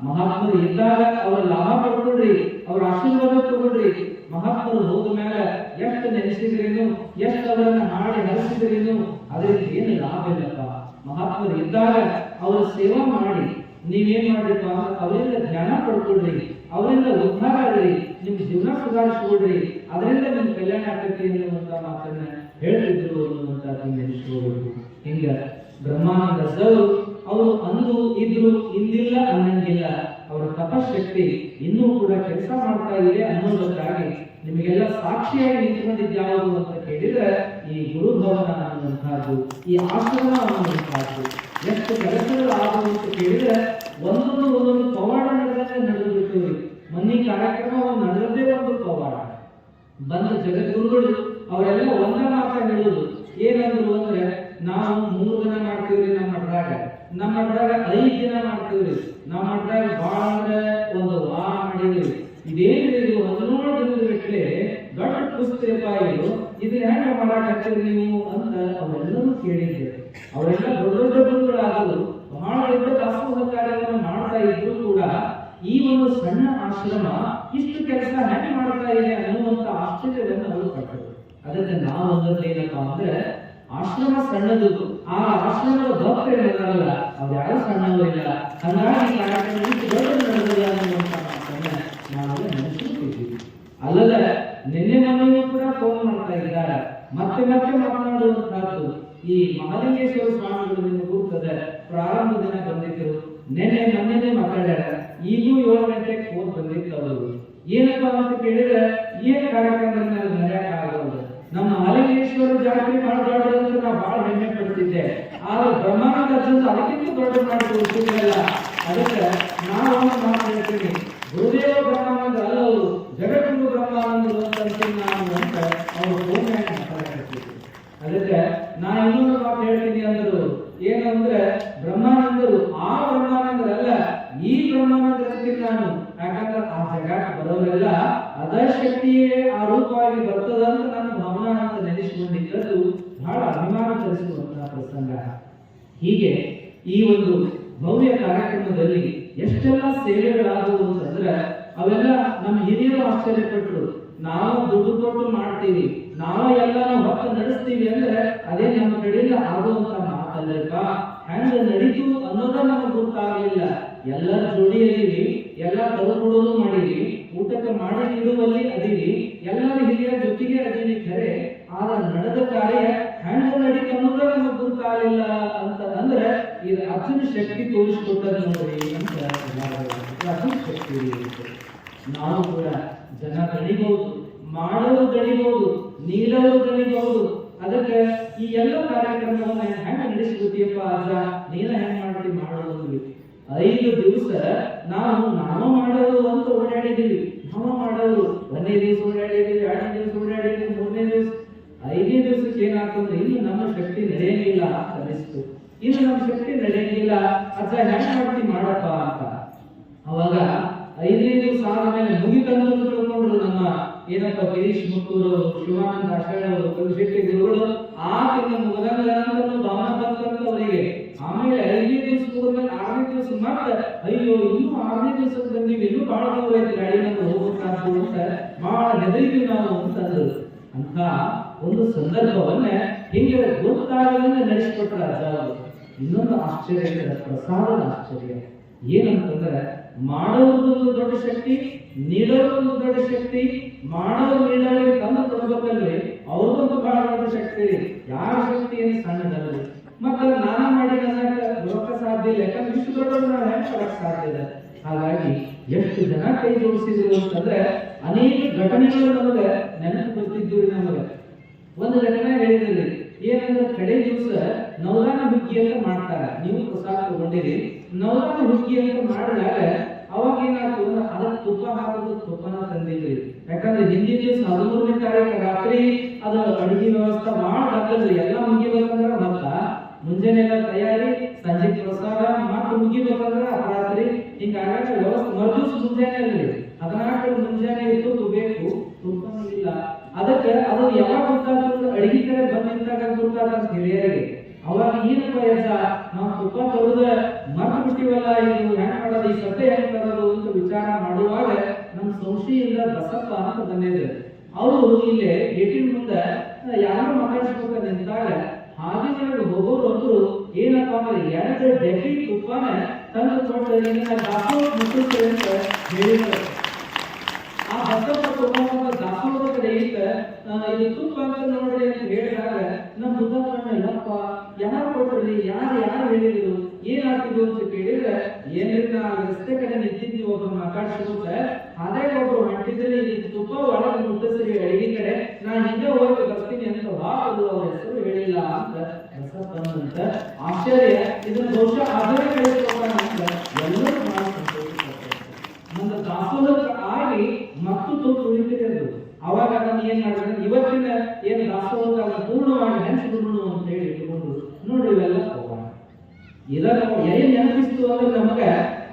ಮಹಾತ್ಮರು ಇದ್ದಾಗ ಅವ್ರ ಲಾಭ ಪಡ್ಕೊಳ್ರಿ ಅವ್ರ ಆಶೀರ್ವಾದ ತಗೊಳ್ರಿ ಮಹಾತ್ಮರು ಹೋದ ಮೇಲೆ ಎಷ್ಟು ನೆನೆಸಿದ್ರೇನು, ಎಷ್ಟು ಅವರನ್ನ ಹಾಡಿ ಹರಿಸಿದ್ರೇನು ಅದರಿಂದ ಏನು ಲಾಭ ಇಲ್ಲಪ್ಪ. ಮಹಾತ್ಮರು ಇದ್ದಾಗ ಅವರ ಸೇವಾ ಮಾಡಿ. ನೀವೇನ್ ಅಂದ್ರೆ ಅವರಿಂದ ಧ್ಯಾನ ಪಡ್ಕೊಳ್ರಿ. ಅವರಿಂದ ಉದ್ಧಾರ ಆಗ್ರಿ. ನಿಮ್ ಜೀವನ ಸುಧಾರಿಸ್ಕೊಳ್ರಿ. ಅದರಿಂದ ನಿಮ್ ಕಲ್ಯಾಣ ಆಗ್ತೈತಿ ಅನ್ನುವಂತ ಮಾತನ್ನ ಹೇಳ್ತಿದ್ರು ಅನ್ನುವಂತ ನೆನೆಸ್ಕೋಬೇಕು ಹಿಂಗ ಬ್ರಹ್ಮಾನಂದ ಸರ್, ಅವರು ಅಂದು ಇದ್ರು, ಇಂದಿಲ್ಲ, ಅನ್ನಂಗಿಲ್ಲ. ಅವರ ತಪಶಕ್ತಿ ಇನ್ನೂ ಕೂಡ ಕೆಲಸ ಮಾಡ್ತಾ ಇದೆ ಅನ್ನೋದಕ್ಕಾಗಿ ನಿಮಗೆಲ್ಲ ಸಾಕ್ಷಿಯಾಗಿ ನಿಂತ್ಕೊಂಡಿದ್ಯಾವುದು ಅಂತ ಕೇಳಿದ್ರೆ, ಈ ಗುರುಭವನ ಅನ್ನುವಂತಹದ್ದು ಈ ಆಶ್ರಮ ಅನ್ನುವಂತಹದ್ದು ಎಷ್ಟು ಕೆಲಸಗಳು ಅಂತ ಕೇಳಿದ್ರೆ, ಒಂದೊಂದು ಒಂದೊಂದು ಪವಾಡ ನಡೆದು ಬಿಟ್ಟಿವ್ರಿ ಮನಿ ಕಾರ್ಯಕ್ರಮ ಒಂದು ನಡೆದದೇ ಒಂದು ಪವಾಡ. ಬಂದ ಜಗದ್ಗುರುಗಳು, ಅವರೆಲ್ಲ ಒಂದೇ ಮಾತ್ರ ಹೇಳುವುದು ಏನಂದ್ರು ಅಂದ್ರೆ ನಾವು ಮೂರು ದಿನ ಮಾಡ್ತೀವ್ರಿ ನಮ್ಮ ಅಡ್ರಾಗ. ನಮ್ಮ ಅಡ್ರಾಗ ಐದು ದಿನ ಮಾಡ್ತೀವ್ರಿ. ನಮ್ಮ ಅಡ್ರಾಗ ಭಾಳ ಅಂದ್ರೆ ಒಂದು ವಾರ ಮಾಡಿದ್ರಿ. ಇದೇನ್ರಿ ಇದು ಹದಿನೇಳು ದಿನದ ಬಿಟ್ಲೆ ದೊಡ್ಡ ಪುಸ್ತಕ ಇದು ಇದನ್ನ ಹೆಂಗ ಮಾಡಾಕತ್ತೀರಿ ನೀವು ಅಂತ ಅವೆಲ್ಲರೂ ಕೇಳಿದ್ದೆ. ಅವರೆಲ್ಲ ದೊಡ್ಡ ದೊಡ್ಡ ಬಹಳ ದೊಡ್ಡ ದಾಸೋಹ ಕಾರ್ಯವನ್ನು ಮಾಡ್ತಾ ಇದ್ರು ಕೂಡ ಈ ಒಂದು ಸಣ್ಣ ಆಶ್ರಮ ಇಷ್ಟು ಕೆಲಸ ಹೆಂಗ್ ಮಾಡ್ತಾ ಇದೆ ಅನ್ನುವಂತ ಆಶ್ಚರ್ಯವನ್ನು ಅವರು ಪಟ್ಟರು. ಅದಕ್ಕೆ ನಾವು ಅಂದ್ರೆ ಏನಪ್ಪಾ ಅಂದ್ರೆ, ಆಶ್ರಮ ಸಣ್ಣದು, ಆ ಆಶ್ರಮದ ಭಕ್ತರಿರಲ್ಲ ಅವ್ರು ಯಾರು ಸಣ್ಣವರಿಲ್ಲ ಹಂಗಾಗಿ ಅನ್ನುವಂತ ಅಲ್ಲದೆ, ನಿನ್ನೆ ಮೊನ್ನೆಯೂ ಕೂಡ ಫೋನ್ ಮಾಡ್ತಾ ಇದ್ದಾರೆ. ಮತ್ತೆ ಮತ್ತೆ ಮಾತನಾಡುವಂತಹದ್ದು ಈ ಮಹಾಲಿಂಗೇಶ್ವರ ಸ್ವಾಮಿಗಳು ನಿಮ್ಮ ಗುರುತದ ಪ್ರಾರಂಭ ದಿನ ಬಂದಿದ್ದರು ನೆನ್ನೆ, ಮೊನ್ನೆನೇ ಮಾತಾಡ್ಯಾರ ಈಗೂ ಏಳು ಗಂಟೆಗೆ ಫೋನ್ ಬಂದಿತ್ತು ಅವರು. ಏನಪ್ಪಾ ಅಂತ ಕೇಳಿದ್ರೆ, ಏನ್ ಕಾರ್ಯಕ್ರಮ ನಾನು ನಡೆಯಕ್ ಆಗೋದು? ನಮ್ಮ ಮಹಾಲಿಂಗೇಶ್ವರ ಜಾತ್ರೆ ಮಾಡೋದು ಅಂತ ನಾವು ಬಹಳ ಹೆಮ್ಮೆ ಪಡ್ತಿದ್ದೆ. ಆದ್ರೆ ಬ್ರಹ್ಮಾನಂದ ಅದಕ್ಕಿಂತ ದೊಡ್ಡ ಮಾಡಿ ಅದಕ್ಕೆ ನಾವು ಒಂದು ಮಾತು ಹೇಳ್ತೀನಿ ಗುರುದೇವ ಬ್ರಹ್ಮಾನಂದ ಅಲ್ಲ ಅವರು ಜಗದ್ಗುರು ಬ್ರಹ್ಮಾನಂದರು ಅಂತ ಅಂತೀನಿ ನಾನು ಅಂತ ಅವರು ಫೋನ್ ಮಾತಾಡ್ತಿದ್ರು ಅದಕ್ಕೆ ನಾ ಇನ್ನೊಂದು ಮಾತು ಹೇಳ್ತೀನಿ ಅಂದರು ಏನಂದ್ರೆ ಬ್ರಹ್ಮಾನಂದರು ಆ ಬ್ರಹ್ಮಾನಂದರಲ್ಲ ಈ ಬ್ರಹ್ಮಾನಂದ ಅಂತೀನಿ ನಾನು ಯಾಕಂದ್ರೆ ಆ ಜಗತ್ ಬರೋರೆಲ್ಲ ಅದ ಶಕ್ತಿಯೇ ಆ ರೂಪವಾಗಿ ಬರ್ತದಂತ ನನ್ನ ಭಾವನಾ ಅಂತ ನೆನೆಸಿಕೊಂಡಿದ್ದು ಬಹಳ ಅಭಿಮಾನ ತರಿಸುವಂತಹ ಪ್ರಸಂಗ ಹೀಗೆ ಈ ಒಂದು ಭವ್ಯ ಕಾರ್ಯಕ್ರಮದಲ್ಲಿ ಎಷ್ಟೆಲ್ಲ ಸೇವೆಗಳಾದವು ಅಂತಂದ್ರೆ ಅವೆಲ್ಲ ನಮ್ಮ ಹಿರಿಯರು ಆಶ್ಚರ್ಯಪಟ್ಟರು. ನಾವು ದುಡ್ಡು ಕೊಟ್ಟು ಮಾಡ್ತೀವಿ. ನಾವು ಎಲ್ಲಾನು ಹೊತ್ತು ನಡೆಸ್ತೀವಿ ಅಂದ್ರೆ ಅದೇ ನಮ್ಮ ಕಡೆಯಿಂದ ಆಗುವಂತ ಮಾತಲ್ಲಪ್ಪ. ಹೆಂಗ ನಡೀತು ಅನ್ನೋದ ನಮಗೆ ಗೊತ್ತಾಗಲಿಲ್ಲ. ಎಲ್ಲ ಜೋಡಿಯಲ್ಲಿರಿ, ಎಲ್ಲ ತರುಕೊಡೋದು ಮಾಡಿರಿ, ಊಟಕ್ಕೆ ಮಾಡಿ ನೀಡುವಲ್ಲಿ ಅದೀವಿ ಎಲ್ಲರ ಹಿರಿಯರ ಜೊತೆಗೆ ಅದೀವಿ ಖರೆ ಆದ ನಡೆದ ಕಾರ್ಯ ಹೆಂಗ ನಡೀತು ಅನ್ನೋದ ನಮಗೆ ಗೊತ್ತಾಗಲಿಲ್ಲ ಅಂತ ಅಂದ್ರೆ ಇದು ಅರ್ಜುನ ಶಕ್ತಿ ತೋರಿಸ್ಕೊಟ್ಟದ ನೋಡಿ ಅಂತ. ಅರ್ಜುನ ಶಕ್ತಿ. ನಾವು ಕೂಡ ಜನ ಗಣಿಬಹುದು ಮಾಡಲು ಗಣಿಬಹುದು ನೀಡಲು ಗಣಿಬಹುದು ಅದಕ್ಕೆ ಈ ಎಲ್ಲ ಕಾರ್ಯಕ್ರಮವನ್ನ ಹೆಂಗ ನಡೆಸ್ಬಿಟ್ಟಿಯಪ್ಪ ಅಜ್ಜ? ನೀನ ಹೆಂಗ್ ಮಾಡ್ತಿ ಮಾಡೋದು. ಐದು ದಿವಸ ನಾವು ನಾನು ಮಾಡೋದು ಅಂತ ಓಡಾಡಿದೀವಿ ನಾವು ಮಾಡೋದು ಒಂದನೇ ದಿವಸ ಓಡಾಡಿದೀವಿ ಎರಡನೇ ದಿವಸ ಓಡಾಡಿದೀವಿ ಮೂರನೇ ದಿವಸ. ಐದನೇ ದಿವಸಕ್ಕೆ ಏನಾಗ್ತಂದ್ರೆ ಇಲ್ಲಿ ನಮ್ಮ ಶಕ್ತಿ ನಡೆಯಲಿಲ್ಲ ಅಂತ ಅನಿಸ್ತು ಇನ್ನು ನಮ್ಮ ಶಕ್ತಿ ನಡೆಯಲಿಲ್ಲ. ಅದ ಹೆಂಗ್ ಮಾಡ್ತಿ ಮಾಡಪ್ಪ ಅಂತ. ಅವಾಗ ಐದನೇ ದಿವಸ ಆದ್ಮೇಲೆ ಮುಗಿತಂದು ತಿಳ್ಕೊಂಡ್ರು ನಮ್ಮ ಏನಪ್ಪ ಗಿರೀಶ್ ಮುತ್ತೂರು, ಶಿವಾನಂದ ಆಚಾರ್ಯವರು ಕಲಿಶೆಟ್ಟಿ ಗುರುಗಳು ಆ ತಿಂಗಳ ಮುಗದಂಗ ನಂತರ ಭಾವನ ಬಂತಂತ ಅವರಿಗೆ. ಆಮೇಲೆ ಐದನೇ ದಿವಸ ಮುಗಿದ್ಮೇಲೆ ಆರನೇ ದಿವಸ ಮತ್ತೆ, ಅಯ್ಯೋ, ಇನ್ನೂ ಆರನೇ ದಿವಸಕ್ಕೆ ಬಂದೀವಿ, ಇನ್ನೂ ಬಹಳ ದೂರ ಐತಿ ಗಾಡಿ ನಂಗೆ ಹೋಗ್ಬೇಕಾಗ್ತದೆ ಅಂತ ಬಹಳ ಹೆದರಿದ್ವಿ ನಾವು ಅಂತಂದ್ರು ಅಂತ ಒಂದು ಸಂದರ್ಭವನ್ನೇ ಹಿಂಗೆ ಗೊತ್ತಾಗದನ್ನೇ ನಡೆಸಿಕೊಟ್ರ ಅಜ್ಜ ಇನ್ನೊಂದು ಆಶ್ಚರ್ಯ ಪ್ರಸಾದದ ಆಶ್ಚರ್ಯ ಏನಂತಂದ್ರೆ ಮಾಡೋದೊಂದು ದೊಡ್ಡ ಶಕ್ತಿ ನೀಡೋದೊಂದು ದೊಡ್ಡ ಶಕ್ತಿ ಮಾಡೋದು ನೀಡೋರಿಗೆ ತಂದು ಕೊಡ್ಬೇಕಲ್ರಿ ಅವ್ರದೊಂದು ಬಹಳ ದೊಡ್ಡ ಶಕ್ತಿ. ರೀ ಯಾರ ಶಕ್ತಿ ಏನು? ಸಣ್ಣದಲ್ಲ ಮತ್ತೆ ನಾನು ಮಾಡಿ ಲೋಕ ಸಾಧ್ಯ ಇಲ್ಲ, ಯಾಕಂದ್ರೆ ಇಷ್ಟು ದೊಡ್ಡ ನಾವು ಸಾಧ್ಯ ಇದೆ ಹಾಗಾಗಿ ಎಷ್ಟು ಜನ ಕೈ ಜೋಡಿಸಿದ್ರು ಅಂತಂದ್ರೆ ಅನೇಕ ಘಟನೆಗಳು ನಮಗೆ ನೆನಪು ಬರ್ತಿದ್ದೀವಿ ನಮಗೆ. ಒಂದು ಘಟನೆ ಹೇಳಿದ್ರಿ ಏನಂದ್ರೆ ಕಡೆ ದಿವಸ ನವರಾನ ಹುಗ್ಗಿ ಮಾಡ್ತಾರೆ. ನೀವು ಪ್ರಸಾದ ತಗೊಂಡಿರಿ. ನವರಾನ ಹುಗ್ಗಿ ಮಾಡಿದಾಗ ಅವಾಗ ಅಂದ್ರೆ ಅದಕ್ಕೆ ತುಪ್ಪ ಹಾಕೋದು ತುಪ್ಪನ ತಂದಿದ್ರಿ. ಯಾಕಂದ್ರೆ ಹಿಂದಿನ ದಿವಸ ಹದಿಮೂರನೇ ತಾರೀಕು ರಾತ್ರಿ ಅದ ಅಡುಗೆ ವ್ಯವಸ್ಥೆ ಭಾಳ ಆಗಲ್ರಿ ಎಲ್ಲ ಮುಗಿಬೇಕಂದ್ರೆ ಮತ್ತ ಮುಂಜಾನೆ ಎಲ್ಲ ತಯಾರಿ, ಸಂಜೆ ಪ್ರಸಾರ ಮತ್ತೆ ಮುಗಿಬೇಕಂದ್ರೆ ರಾತ್ರಿ ಹಿಂಗಾಗ ವ್ಯವಸ್ಥೆ ಮರುದಿವ್ಸ ಮುಂಜಾನೆ ಅಲ್ರಿ. ಹದಿನಾಲ್ಕು ಮುಂಜಾನೆ ಇತ್ತು ಬೇಕು ತುಪ್ಪ ಇಲ್ಲ. ಅದಕ್ಕೆ ಅದು ಯಾವಾಗ ಗೊತ್ತಾಗ್ತದೆ ಅಡಿಗೆ ಕಡೆ ಬಂದಿದ್ದಾಗ ಗೊತ್ತಾದ ಹಿರಿಯರಿಗೆ, ಅವಾಗ ಏನಪ್ಪ ನಾವು ತುಪ್ಪ ತೊಳೆದ ಮರ್ತು ಬಿಟ್ಟಿವಲ್ಲ ಇದು ಹೆಂಗ್ ಮಾಡೋದು ಈ ಸದ್ಯ ಹೆಂಗ್ ಮಾಡೋದು ಅಂತ ವಿಚಾರ ಮಾಡುವಾಗ ನಮ್ಮ ಸಂಶಯಿಂದ ಬಸಪ್ಪ ಅಂತ ಬಂದಿದೆ ಅವರು ಇಲ್ಲಿ ಗೇಟಿನ ಮುಂದೆ ಯಾರು ಮಾತಾಡ್ಸ್ಬೇಕು ನಿಂತಾಗ ಹಾದಿನೊಳಗೆ ಹೋಗೋರು ಅಂದ್ರು ಏನಪ್ಪ ಅಂದ್ರೆ ಎರಡು ಡಬ್ಬಿ ತುಪ್ಪನ ತಂದು ಕೊಟ್ಟು ಇದನ್ನ ದಾಸೋಹ ಅಂತ ಹೇಳಿದ್ರು. ಆ ಬಸಪ್ಪ ತಗೊಂಡ ದಾಸೋಹದ ಕಡೆ ಆ, ಇದು ತುಪ್ಪ ಅಂತ ನೋಡ್ರಿ ಅಂತ ಹೇಳಿದಾಗ ನಮ್ಮ ಬುದ್ಧಪ್ಪ ಎಲ್ಲಪ್ಪ ಯಾರು ಕೊಟ್ರಿ ಯಾರು ಯಾರು ಹೇಳಿದ್ರು? ಏನಾಗ್ತಿದ್ರು ಅಂತ ಕೇಳಿದ್ರೆ, ಏನಿಲ್ಲ, ರಸ್ತೆ ಕಡೆ ನಿಂತಿದ್ವಿ ಒಬ್ಬ ಮಾತಾಡ್ಸ್ಕೊಂತ ಅದೇ ಒಬ್ರು ಹೊಂಟಿದ್ರೆ ಈ ತುಪ್ಪ ಒಳಗೆ ಮುಟ್ಟಿಸ್ರಿ ಅಡಿಗೆ ಕಡೆ. ನಾನ್ ಹಿಂದೆ ಹೋಗಿ ಬರ್ತೀನಿ ಅಂತ ಬಾದು ಅವ್ರ ಹೆಸರು ಹೇಳಿಲ್ಲ ಅಂತ ಬಸಪ್ಪನಂತ ಆಶ್ಚರ್ಯ ಇದನ್ನ ಬಹುಶಃ ಅದರ ಕಡೆ ಇದನ್ನು ಎಲ್ಲಿ ನೆನಪಿಸ್ತು ಅಂದ್ರೆ ನಮಗ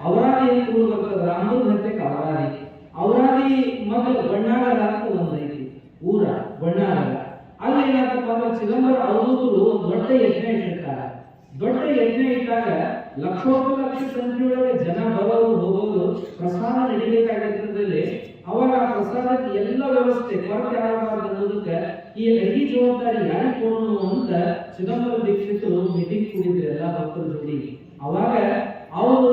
ಅವರಾದಿ ಅಂತ ಬರ್ತದ ರಾಮೂರ್ ಹತ್ತಕ್ಕೆ ಅವರಾದಿ ಅವರಾದಿ ಮಗಳು ಬಣ್ಣಾಗರ ಅಂತ ಒಂದೈತಿ ಊರ ಬಣ್ಣಾಗರ ಅಲ್ಲಿ ಏನಾಗ್ತಪ್ಪ ಅಂದ್ರೆ ಚಿದಂಬರ ಅವಧೂತರು ಒಂದು ದೊಡ್ಡ ಯಜ್ಞ ಇಟ್ಟಿರ್ತಾರೆ ದೊಡ್ಡ ಯಜ್ಞ ಇಟ್ಟಾಗ ಲಕ್ಷೋಪಲಕ್ಷ ಸಂಖ್ಯೆಯೊಳಗೆ ಜನ ಬರೋದು ಹೋಗೋದು ಪ್ರಸಾದ ನಡಿಬೇಕಾಗಿರ್ತದಲ್ಲಿ ಅವಾಗ ಆ ಪ್ರಸಾದಕ್ಕೆ ಎಲ್ಲ ವ್ಯವಸ್ಥೆ ಕೊರತೆ ಆಗಬಾರದು ಅನ್ನೋದಕ್ಕೆ ಈ ಅಡಿಗೆ ಜವಾಬ್ದಾರಿ ಯಾರಿಗೆ ಕೊಡೋಣ ಅಂತ ಚಿದಂಬರ ದೀಕ್ಷಿತರು ಮೀಟಿಂಗ್ ಕೂಡಿದ್ರು ಎಲ್ಲ ಭಕ್ತರ ಜೋಡಿ ಅವಾಗ ಅವರು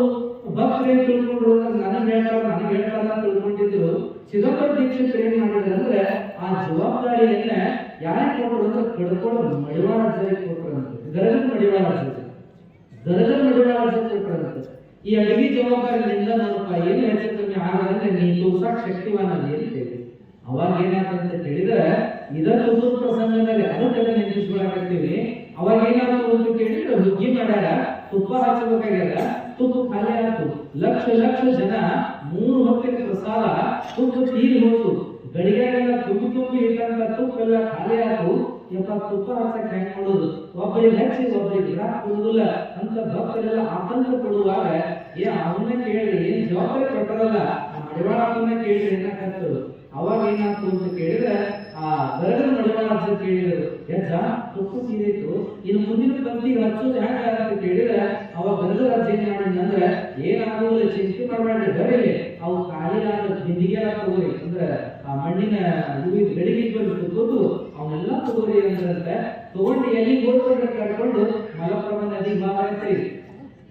ಭಕ್ತರು ಏನ್ ತಿಳ್ಕೊಂಡ್ರು ನನಗೆ ಹೇಳ್ತಾರ ನನಗೆ ಹೇಳ್ತಾರ ತಿಳ್ಕೊಂಡಿದ್ರು. ಚಿದಂಬರ ದೀಕ್ಷಿತರು ಏನ್ ಮಾಡಿದ್ರು ಅಂದ್ರೆ ಆ ಜವಾಬ್ದಾರಿಯನ್ನ ಯಾರಿಗೆ ಕೊಟ್ಟರು ಅಂದ್ರೆ ಕಡ್ಕೊಂಡು ಮಡಿವಾಳ ಜರಿಗೆ ಕೊಟ್ಟರು ಅಂತ. ಗರಗ ಮಡಿವಾಳ ಜೊತೆ ಗರಗ ಮಡಿವಾಳ ಜೊತೆ ಕೊಟ್ಟರು ಈ ಅಡಿಗೆ ಜವಾಬ್ದಾರಿಯಿಂದ ನಾನು ಏನು ಹೆಚ್ಚು ಆಗದಂದ್ರೆ ನೀ ತೋರ್ಸಕ್ ಶಕ್ತಿವಾನ ಅಂತ ಹೇಳಿ ಅವಾಗ ಏನಾಯ್ತು ಅಂತ ಕೇಳಿದ್ರೆ ಇದರ ತುಸು ಪ್ರಸಂಗದಲ್ಲಿ ಅದಕ್ಕೆ ನೆನಪಿಸ್ಕೊಳಕತ್ತೀವಿ ಅವಾಗ ಏನಾದ್ರು ಅಂತ ಕೇಳಿದ್ರೆ, ಹುಗ್ಗಿ ಮಾಡ್ಯಾರ, ತುಪ್ಪ ಹಚ್ಚಬೇಕಾಗ್ಯದ ತುಪ್ಪ ಖಾಲಿ ಆಯ್ತು. ಲಕ್ಷ ಲಕ್ಷ ಜನ ಮೂರು ಹೊತ್ತಿನ ಪ್ರಸಾದ ತುಪ್ಪ ತೀರಿ ಹೋಯ್ತು ಗಡಿಗೆಲ್ಲ ತುಂಬಿ ತುಂಬಿ ಇಲ್ಲಂತ ತುಪ್ಪ ಎಲ್ಲ ಖಾಲಿ ಆಯ್ತು. ಯಪ್ಪ ತುಪ್ಪ ಹಚ್ಚಕ್ ಹೆಂಗ್ ಕೊಡೋದು. ಒಬ್ಬರಿಗೆ ಹೆಚ್ಚಿ ಒಬ್ಬರಿಗೆ ಕೊಡುದಿಲ್ಲ. ಅಂತ ಭಕ್ತರೆಲ್ಲ ಆತಂಕ ಕೊಡುವಾಗ ಏ, ಅವನ್ನ ಕೇಳಿ, ಏನ್ ಜವಾಬ್ದಾರಿ ಕೊಟ್ಟರಲ್ಲ ಆ ಮಡಿವಾಳಪ್ಪನ್ನ ಕೇಳಿ ಏನಾಕತ್ತರು ಅವಾಗ ಏನಾಯ್ತು ಅಂತ ಕೇಳಿದ್ರೆ, ಆ ಗರಗನ ಮಡಿವಾಳ ಅಂತ ಕೇಳಿದ್ರು. ಯಜ್ಜ ತುಪ್ಪ ತೀರಿತು ಇನ್ನು ಮುಂದಿನ ಪಂಕ್ತಿಗೆ ಹಚ್ಚೋದು ಹೆಂಗ ಅಂತ ಕೇಳಿದ್ರೆ, ಅವ ಗರಗ ರಾಜ್ಯ ಏನ್ ಮಾಡಿದ್ನಂದ್ರೆ ಏನಾಗೋದಿಲ್ಲ, ಚಿಂತೆ ಮಾಡಬೇಡ್ರಿ ಬರೀಲಿ ಅವು ಕಾಲಿಗಾದ ಬಿಂದಿಗೆ ತಗೋರಿ ಅಂದ್ರೆ ಆ ಮಣ್ಣಿನ ಗಡಿಗೆ ಬಂದು ತಗೋದು ಅವನ್ನೆಲ್ಲ ತಗೋರಿ ಅಂದ್ರಂತೆ ತಗೊಂಡು ಎಲ್ಲಿ ಹೋಗ್ಕೊಂಡು ಕರ್ಕೊಂಡು ಮಲಪ್ರಭ ನದಿ ಭಾಗ ಐತ್ರಿ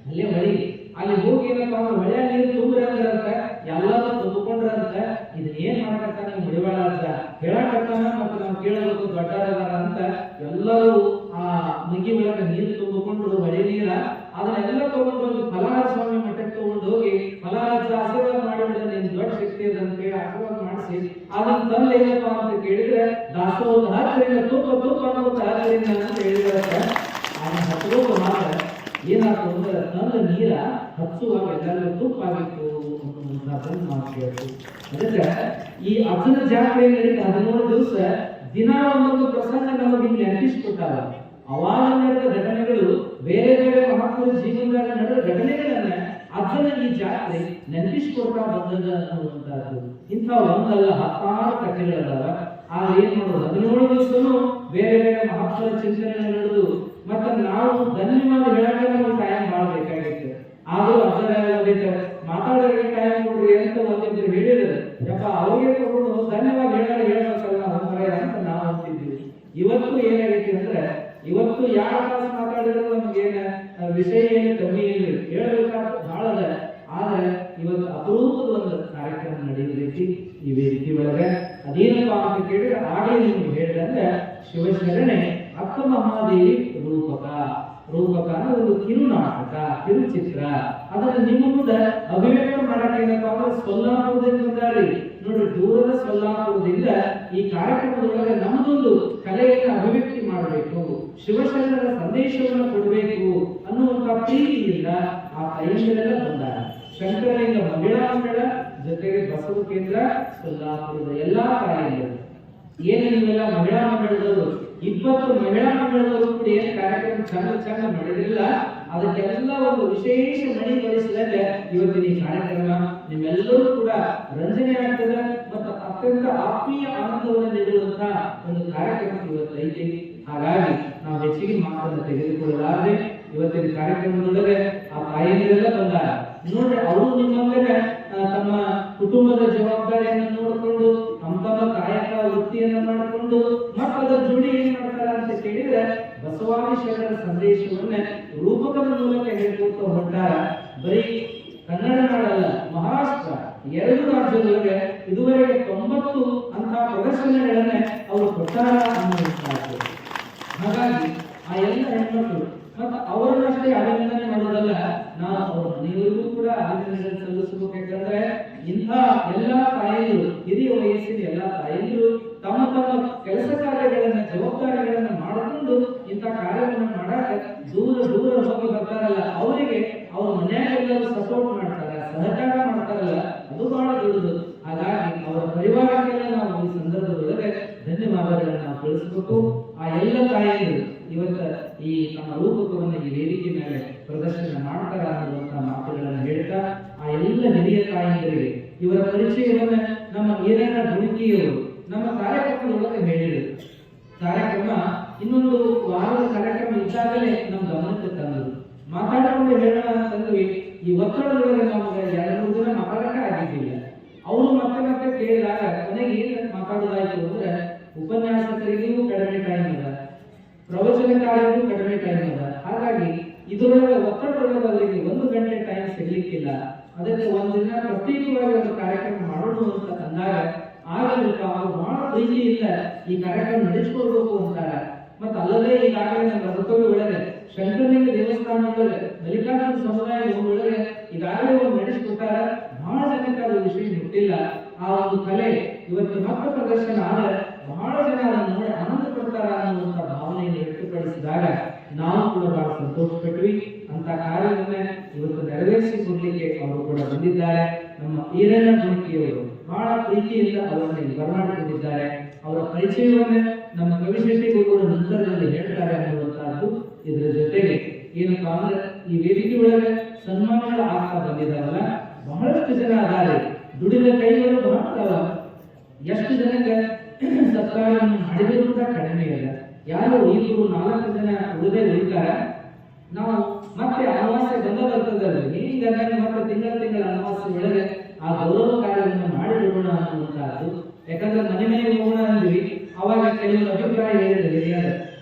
ಅಲ್ಲೇ ಹೊಳಿ ಅಲ್ಲಿ ಹೋಗಿ ಏನಪ್ಪ ಅಂದ್ರೆ ಹೊಳೆ ನೀರು ತುಂಬ್ರಿ ಅಂದ್ರಂತ ಎಲ್ಲರೂ ತುಂಬಿಕೊಂಡ್ರಂತ ಇದನ್ನ ಏನ್ ಮಾಡಕತ್ತಾನ ನೀವು ಮುಡಿವಾಳ ಅಂತ ಹೇಳಕತ್ತಾನ ಮತ್ತೆ ನಾವು ಕೇಳಬೇಕು ದೊಡ್ಡವರದಾರ ಅಂತ ಎಲ್ಲರೂ ಆ ಮುಗಿ ಒಳಗೆ ನೀರು ತುಂಬಿಕೊಂಡು ಹೊಳೆ ನೀರ ಅದನ್ನೆಲ್ಲ ತಗೊಂಡು ಹೋಗಿ ಫಲಹಾರ ಸ್ವಾಮಿ ಮಠಕ್ಕೆ ತಗೊಂಡು ಹೋಗಿ ಫಲಹಾರ ಆಶೀರ್ವಾದ ಮಾಡಿಬಿಡ್ರೆ ನಿನ್ ದೊಡ್ಡ ಶಕ್ತಿ ಇದೆ ಅಂತ ಹೇಳಿ ಆಶೀರ್ವಾದ ಮಾಡಿಸಿ ಏನಪ್ಪ ಅಂತ ಕೇಳಿದ್ರೆ, ದಾಸೋಹ ಹತ್ತರಿಂದ ತುಪ್ಪ ತುಪ್ಪ ಹತ್ತರಿಂದ ಅಂತ ಹೇಳಿದ್ರೆ ಆ ಮಾತ್ರ ಏನಾಗ್ತು ಅಂದ್ರೆ ನನ್ನ ನೀರ ಹಚ್ಚುವಾಗ ಎಲ್ಲರೂ ತೂಕ ಅನ್ನುವಂಥದ್ದನ್ನು ನಾವು ಮಾತು ಅದಕ್ಕೆ ಈ ಅರ್ಜುನ ಜಾತ್ರೆ ನಡೀತ ಹದಿಮೂರು ದಿವಸ ದಿನ ಒಂದೊಂದು ಪ್ರಸಂಗ ನಮಗೆ ಇಲ್ಲಿ ಅವಾಗ ನಡೆದ ಘಟನೆಗಳು ಬೇರೆ ಬೇರೆ ಮಹಾತ್ಮರ ಜೀವನದಾಗ ನಡೆದ ಘಟನೆಗಳನ್ನ ಈ ಜಾತ್ರೆ ನೆನಪಿಸ್ಕೊಳ್ತಾ ಬಂದದ ಅನ್ನುವಂಥದ್ದು. ಇಂಥ ಒಂದಲ್ಲ ಹತ್ತಾರು ಕಥೆಗಳದಾವ ಆದ್ರೆ ಏನ್ ಮಾಡೋದು? ಹದಿನೇಳು ದಿವಸನು ಬೇರೆ ಬೇರೆ ಮಹತ್ವದ ಚಿಂತನೆ ನಡೆದು, ಮತ್ತೆ ನಾವು ಧನ್ಯವಾದ ಹೇಳಕ್ಕೆ ನಮ್ಗೆ ಟೈಮ್ ಮಾಡಬೇಕಾಗಿತ್ತು. ಆದರೂ ಅದರ ಮಾತಾಡೋರಿಗೆ ಟೈಮ್ ಕೊಡ್ರಿ ಅಂತ ಒಂದಿದ್ರು ಹೇಳಿದ್ರೆ ಯಪ್ಪ, ಅವ್ರಿಗೆ ಕೊಡೋದು ಧನ್ಯವಾದ ಹೇಳ ಹೇಳಬೇಕಲ್ಲ ಅಂತಾರೆ ಅಂತ ನಾವು ಅಂತಿದ್ವಿ ಇವತ್ತು ಏನಾಗೈತಿ ಅಂದ್ರೆ, ಇವತ್ತು ಯಾರು ಮಾತಾಡಿದ್ರು ನಮ್ಗೆ ಏನ ವಿಷಯ ಏನು ಕಮ್ಮಿ ಇಲ್ಲ. ಹೇಳ್ಬೇಕಾದ ಬಹಳ ಆದ್ರೆ ಇವತ್ತು ಅಪರೂಪದ ಒಂದು ಕಾರ್ಯಕ್ರಮ ನಡೆಯಲಿಕ್ಕೆ ಈ ವೇದಿಕೆ ಒಳಗೆ ಅದೇನಪ್ಪ ಅಂತ ಕೇಳಿದ್ರೆ ಆಗಲೇ ನಿಮ್ಗೆ ಹೇಳಿದಂದ್ರೆ ಶಿವಶರಣೆ ಅಕ್ಕ ಮಹಾದೇವಿ ರೂಪಕ ರೂಪಕ ಒಂದು ಕಿರುನಾಟಕ, ಕಿರುಚಿತ್ರ. ಅದನ್ನ ನಿಮ್ಮ ಮುಂದೆ ಅಭಿವ್ಯಕ್ತ ಮಾಡಕ್ಕೆ ಏನಪ್ಪ ಅಂದ್ರೆ ಸೊಲ್ಲಾಪುರದಿಂದ ನೋಡಿ ದೂರದ ಸೊಲ್ಲಾಪುರದಿಂದ ಈ ಕಾರ್ಯಕ್ರಮದೊಳಗೆ ನಮ್ಮದೊಂದು ಕಲೆಯನ್ನು ಅಭಿವ್ಯಕ್ತಿ ಮಾಡಬೇಕು. ಶಿವಶರಣರ ಸಂದೇಶವನ್ನು ಕೊಡಬೇಕು ಅನ್ನುವಂತ ಪ್ರೀತಿಯಿಂದ ಆ ತಾಯಿಯರೆಲ್ಲ ಬಂದಾರ. ಶಂಕರಲಿಂಗ ಮಹಿಳಾ ಮಂಡಳ ಜೊತೆಗೆ ಬಸವ ಕೇಂದ್ರ, ಸೊಲ್ಲಾಪುರದ ಎಲ್ಲಾ ಕಾರ್ಯಗಳು ಏನು ನೀವೆಲ್ಲ ಮಹಿಳಾ ಮಂಡಳದವರು? ಇಪ್ಪತ್ತು ಮಹಿಳಾ ಮಂಡಳದವರು ಕೂಡ ಏನು ಕಾರ್ಯಕ್ರಮ ಚಂದ ಚಂದ ಮಾಡಿರಲಿಲ್ಲ ಅದಕ್ಕೆಲ್ಲ ಒಂದು ವಿಶೇಷ ಮಣಿ ಬಡಿಸಿದಾಗ ಇವತ್ತಿನ ಈ ಕಾರ್ಯಕ್ರಮ ನಿಮ್ಮೆಲ್ಲರೂ ಕೂಡ ರಂಜನೆ ಆಗ್ತದೆ ಮತ್ತು ಅತ್ಯಂತ ಆತ್ಮೀಯ ಆನಂದವನ್ನು ನೀಡುವಂತಹ ಒಂದು ಕಾರ್ಯಕ್ರಮ ಇವತ್ತು ಐತಿ. ಹಾಗಾಗಿ ನಾವು ಹೆಚ್ಚಿಗೆ ಮಾತನ್ನು ತೆಗೆದುಕೊಳ್ಳಲಾರದೆ, ಇವತ್ತಿನ ಕಾರ್ಯಕ್ರಮದೊಳಗೆ ಆ ಮಾಡ್ತಾರಲ್ಲ ಅದು ಬಹಳ ದೊಡ್ಡದು. ಹಾಗಾಗಿ ಅವರ ಪರಿವಾರಕ್ಕೆಲ್ಲ ನಾವು ಈ ಸಂದರ್ಭದೊಳಗೆ ಧನ್ಯವಾದಗಳನ್ನ ನಾವು ಆ ಎಲ್ಲ ತಾಯಿಯರು ಇವತ್ತ ಈ ನಮ್ಮ ರೂಪಕವನ್ನು ಈ ವೇದಿಕೆ ಮೇಲೆ ಪ್ರದರ್ಶನ ಮಾಡ್ತಾರ ಅನ್ನುವಂತಹ ಮಾತುಗಳನ್ನು ಹೇಳ್ತಾ, ಆ ಎಲ್ಲ ಹಿರಿಯ ತಾಯಿಯರಿಗೆ ಇವರ ಪರಿಚಯವನ್ನು ನಮ್ಮ ಏನೇನ ಧುಣಕಿಯವರು ನಮ್ಮ ಕಾರ್ಯಕ್ರಮದೊಳಗೆ ಹೇಳಿದರು. ಕಾರ್ಯಕ್ರಮ ಇನ್ನೊಂದು ವಾರದ ಕಾರ್ಯಕ್ರಮ ಇದ್ದಾಗಲೇ ನಮ್ಮ ಗಮನಕ್ಕೆ ತಂದರು. ಮಾತಾಡಿಕೊಂಡು ಹೇಳೋಣ ಅಂತಂದ್ರೆ ಆಗಿದ್ದಿಲ್ಲ ಅವರು ಮತ್ತೆ ಮತ್ತೆ ಕೇಳಿದಾಗ ಕೊನೆಗೆ ಏನು ಮಾತಾಡೋದಾಯ್ತು ಅಂದ್ರೆ ಉಪನ್ಯಾಸಕರಿಗೂ ಕಡಿಮೆ ಟೈಮ್ ಇಲ್ಲ ಪ್ರವಚನಕಾರರಿಗೂ ಕಡಿಮೆ ಟೈಮ್ ಇಲ್ಲ ಹಾಗಾಗಿ ಇದರೊಳಗೆ ಒತ್ತಡದೊಳಗೆ ಅವರಿಗೆ ಒಂದು ಗಂಟೆ ಟೈಮ್ ಸಿಗ್ಲಿಕ್ಕಿಲ್ಲ. ಅದಕ್ಕೆ ಒಂದಿನ ಪ್ರತ್ಯೇಕವಾಗಿ ಒಂದು ಕಾರ್ಯಕ್ರಮ ಮಾಡೋಣ ಅಂತ ಅಂದಾಗ ಆಗಲಿಲ್ಲ ಅವರು ಬಹಳ ಇಲ್ಲ. ಈ ಕಾರ್ಯಕ್ರಮ ನಡೆಸ್ಕೊಳ್ಬೇಕು ಅಂತಾರ. ಮತ್ತೆ ಅಲ್ಲದೆ ಈಗಾಗಲೇ ನಮ್ಮ ರಥೋವಿ ಒಳಗೆ ಶಂಕರಲಿಂಗ ದೇವಸ್ಥಾನ ಒಳಗೆ ಮಲ್ಲಿಕಾರ್ಜುನ ಸಮುದಾಯ ಒಳಗೆ ಈಗಾಗಲೇ ಬಹಳ ಜನಕ್ಕೆ ಅದು ಮುಟ್ಟಿಲ್ಲ ಆ ಒಂದು ಕಲೆ ಇವತ್ತು ಮತ್ತೆ ಪ್ರದರ್ಶನ ಆದರೆ ಬಹಳ ಜನ ಅದನ್ನು ನೋಡಿ ಆನಂದ ಪಡ್ತಾರ ಅನ್ನುವಂತ ಭಾವನೆಯನ್ನು ವ್ಯಕ್ತಪಡಿಸಿದಾಗ ನಾವು ಕೂಡ ಬಹಳ ಸಂತೋಷ ಪಟ್ವಿ ಅಂತ ಕಾರ್ಯವನ್ನ ಇವತ್ತು ನೆರವೇರಿಸಿ ಕೊಡ್ಲಿಕ್ಕೆ ಅವರು ಕೂಡ ಬಂದಿದ್ದಾರೆ. ನಮ್ಮ ಈರಣ್ಣ ಗುಣಿಕೆಯವರು ಬಹಳ ಪ್ರೀತಿಯಿಂದ ಅವರನ್ನು ಬರಮಾಡಿಕೊಂಡಿದ್ದಾರೆ. ಅವರ ಪರಿಚಯವನ್ನ ನಮ್ಮ ಕವಿಶೆಟ್ಟಿ ಗುರುಗಳು ನಂತರದಲ್ಲಿ ಹೇಳ್ತಾರೆ ಅನ್ನುವಂತಹದ್ದು ಇದರ ಜೊತೆಗೆ. ಏನಪ್ಪಾ ಅಂದ್ರೆ ಈ ವೇದಿಕೆ ಒಳಗೆ ಸನ್ಮಾನಗಳ ಆಗ್ತಾ ಬಂದಿದಾವಲ್ಲ ಬಹಳಷ್ಟು ಜನ ಅದಾರೆ ದುಡಿದ ಕೈಗಳು ಬಹಳ. ಎಷ್ಟು ಜನಕ್ಕೆ ಸತ್ಕಾರವನ್ನು ಮಾಡಿದ್ರು ಕೂಡ ಕಡಿಮೆ ಇಲ್ಲ. ಯಾರು ಇಬ್ಬರು ನಾಲ್ಕು ಜನ ಉಳಿದೇ ಉಳಿತಾರ ನಾವು ಮತ್ತೆ ಅಮಾವಾಸ್ಯ ಬಂದ ಬರ್ತದಲ್ಲಿ ಈಗ ಮತ್ತೆ ತಿಂಗಳ ತಿಂಗಳ ಅಮಾವಾಸ್ಯ ಒಳಗೆ ಆ ಗೌರವ ಕಾರ್ಯವನ್ನು ಮಾಡಿಬಿಡೋಣ ಅನ್ನುವಂತಹದ್ದು ಯಾಕಂದ್ರೆ ಮನೆ ಮನೆಗೆ ಹೋಗೋಣ ಅಂದ್ರಿ ಅವಾಗ ಕೆಲವು ಅಭಿಪ್ರಾಯ ಹೇಳಿದ್ರೆ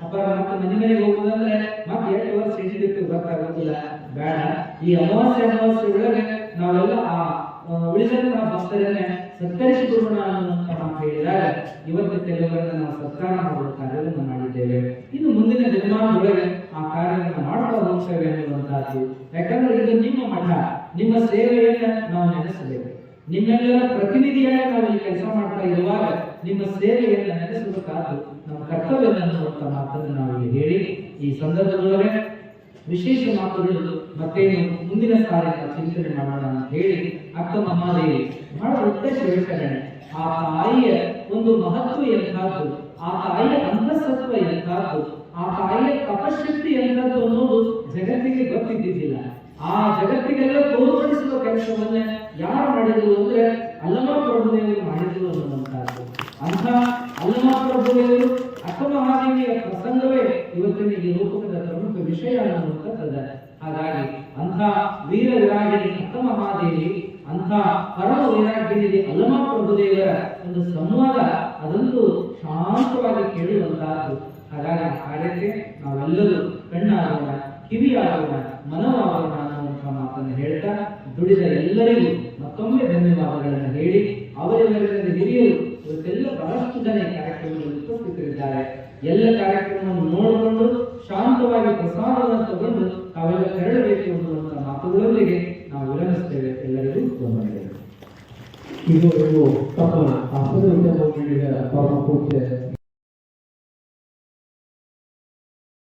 ಅಪ್ಪ ಮತ್ತೆ ಮನೆ ಮನೆಗೆ ಹೋಗೋದಂದ್ರೆ ಮತ್ತೆ ಎಷ್ಟು ವರ್ಷ ಹಿಡಿದಿತ್ತು ಗೊತ್ತಾಗೋದಿಲ್ಲ. ಬೇಡ. ಈ ಅಮಾವಾಸ್ಯ ಅಮಾವಾಸ್ಯ ಒಳಗೆ ನಾವೆಲ್ಲ ಆ ಆ, ಉಳಿದಂತಹ ಭಕ್ತರನ್ನೇ ಸತ್ಕರಿಸಿ ಬಿಡೋಣ ಅನ್ನುವಂತ ಮಾತು ಹೇಳಿದಾಗ ಇವತ್ತು ಕೆಲವರನ್ನ ನಾವು ಸತ್ಕಾರ ಮಾಡುವ ಕಾರ್ಯವನ್ನು ಮಾಡಿದ್ದೇವೆ. ಇನ್ನು ಮುಂದಿನ ದಿನಮಾನದೊಳಗೆ ಆ ಕಾರ್ಯವನ್ನು ಮಾಡುವ ಹೋಗ್ತೇವೆ ಅನ್ನುವಂತಹದ್ದು ಯಾಕಂದ್ರೆ ಇದು ನಿಮ್ಮ ಮಠ ನಿಮ್ಮ ಸೇವೆಯನ್ನ ನಾವು ನೆನೆಸಬೇಕು. ನಿಮ್ಮೆಲ್ಲರ ಪ್ರತಿನಿಧಿಯಾಗಿ ನಾವು ಈ ಕೆಲಸ ಮಾಡ್ತಾ ಇರುವಾಗ ನಿಮ್ಮ ಸೇವೆಯನ್ನ ನೆನೆಸಬೇಕಾದ್ರು ನಮ್ಮ ಕರ್ತವ್ಯ ಅನ್ನುವಂಥ ಮಾತನ್ನು ನಾವು ಹೇಳಿ ಈ ಸಂದರ್ಭದೊಳಗೆ ವಿಶೇಷ ಮಾತುಗಳು ಮತ್ತೇನು ಮುಂದಿನ ಸಾರಿ ಚಿಂತನೆ ಮಾಡೋಣ ಅಂತ ಹೇಳಿ ಅಕ್ಕ ಮಹಾದೇವಿ ಬಹಳ ಉದ್ದೇಶ ಹೇಳ್ತಾರೆ. ಆ ತಾಯಿಯ ಒಂದು ಮಹತ್ವ ಎಂಥದ್ದು? ಆ ತಾಯಿಯ ಅಂತಸತ್ವ ಎಂಥದ್ದು? ಆ ತಾಯಿಯ ತಪಶಕ್ತಿ ಎಂಥದ್ದು ಅನ್ನೋದು ಜಗತ್ತಿಗೆ ಗೊತ್ತಿದ್ದಿದ್ದಿಲ್ಲ. ಆ ಜಗತ್ತಿಗೆಲ್ಲ ತೋರ್ಪಡಿಸುವ ಕೆಲಸವನ್ನ ಯಾರು ಮಾಡಿದ್ರು ಅಂದ್ರೆ ಅಲ್ಲಮ ಪ್ರಭುದೇವರು ಮಾಡಿದ್ರು ಅನ್ನುವಂತಹದ್ದು ಅಂಥ ಅಲ್ಲಮ ಪ್ರಭುದೇವರು ಅಕ್ಕ ಮಹಾದೇವಿಯ ಪ್ರಸಂಗವೇ ಇವತ್ತಿನ ಈ ಪ್ರಮುಖ ವಿಷಯ ಅನ್ನುವಂಥದ್ದು ಹಾಗಾಗಿ ಅಂಥ ವೀರ ವಿರಾಗಿಣಿ ಅಸಮಹಾದೇವಿ ಮಹಾದೇವಿ, ಅಂಥ ಪರಮ ವೈರಾಗ್ಯದಲ್ಲಿ ಅಲಮ ಪ್ರಭುದೇವರ ಒಂದು ಸಂವಾದ ಅದಂತೂ ಶಾಂತವಾಗಿ ಕೇಳುವಂತಹದ್ದು ಹಾಗಾಗಿ ಆ ನಾವೆಲ್ಲರೂ ಕಣ್ಣಾಗೋಣ ಕಿವಿಯಾಗೋಣ ಮನವಾಗೋಣ ಅನ್ನುವಂಥ ಮಾತನ್ನು ಹೇಳ್ತಾ ದುಡಿದ ಎಲ್ಲರಿಗೂ ಮತ್ತೊಮ್ಮೆ ಧನ್ಯವಾದಗಳನ್ನು ಹೇಳಿ ಅವರೆಲ್ಲರಿಂದ ಹಿರಿಯರು ಇವತ್ತೆಲ್ಲ ಬಹಳಷ್ಟು ಜನ ಈ ಕಾರ್ಯಕ್ರಮದಲ್ಲಿ ಉಪಸ್ಥಿತರಿದ್ದಾರೆ. ಎಲ್ಲ ಕಾರ್ಯಕ್ರಮವನ್ನು ನೋಡಿಕೊಂಡು ಶಾಂತವಾಗಿ ಪ್ರಸಾದವನ್ನು ತಗೊಂಡು ತಾವೆಲ್ಲ ತೆರಳಬೇಕು ಅನ್ನುವಂಥ ಮಾತುಗಳೊಂದಿಗೆ ನಾವು ವಿರಮಿಸ್ತೇವೆ. ಎಲ್ಲರಿಗೂ ಧನ್ಯವಾದಗಳು. ಇದು ತಮ್ಮ ಅಸಲು ಪರಮ ಪೂಜ್ಯ